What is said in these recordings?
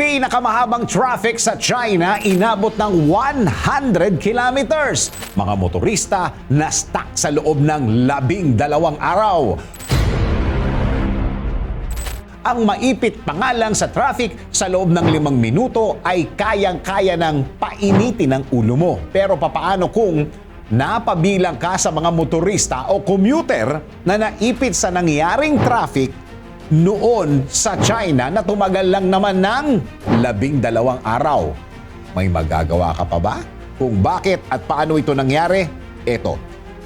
Pinakamahabang traffic sa China inabot ng 100 kilometers. Mga motorista na stuck sa loob ng labing dalawang araw. Ang maipit pangalang sa traffic sa loob ng limang minuto ay kayang-kaya ng painitin ng ulo mo. Pero papaano kung napabilang ka sa mga motorista o commuter na naipit sa nangyaring traffic noon sa China na tumagal lang naman ng labing dalawang araw. May magagawa ka pa ba? Kung bakit at paano ito nangyari? Ito.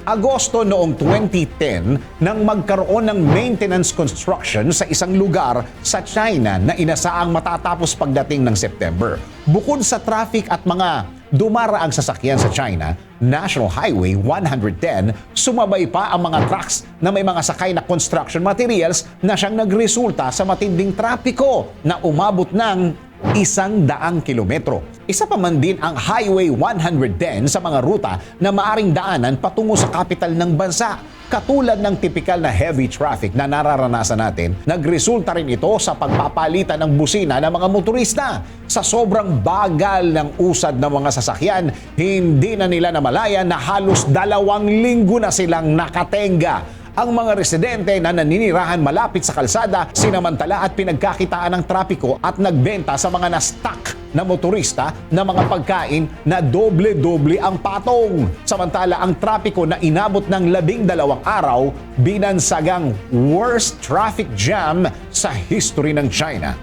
Agosto noong 2010 nang magkaroon ng maintenance construction sa isang lugar sa China na inasaang matatapos pagdating ng September. Bukod sa traffic at mga dumaraang sasakyan sa China, National Highway 110, sumabay pa ang mga trucks na may mga sakay na construction materials na siyang nagresulta sa matinding trapiko na umabot ng isang daang kilometro. Isa pa man din ang Highway 110 sa mga ruta na maaring daanan patungo sa kapital ng bansa. Katulad ng tipikal na heavy traffic na nararanasan natin, nagresulta rin ito sa pagpapalitan ng busina ng mga motorista. Sa sobrang bagal ng usad ng mga sasakyan, hindi na nila namalayan na halos dalawang linggo na silang nakatenga ang mga residente na naninirahan malapit sa kalsada, sinamantala at pinagkakitaan ng trapiko at nagbenta sa mga na-stuck na motorista na mga pagkain na doble-doble ang patong. Samantala ang trapiko na inabot ng labing dalawang araw, binansagang worst traffic jam sa history ng China.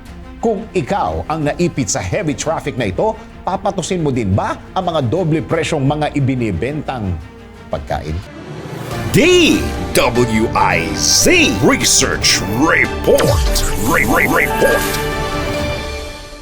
Kung ikaw ang naipit sa heavy traffic na ito, papatusin mo din ba ang mga doble presyong mga ibinibentang pagkain? DWIZ Research Report. Re- Re- Report.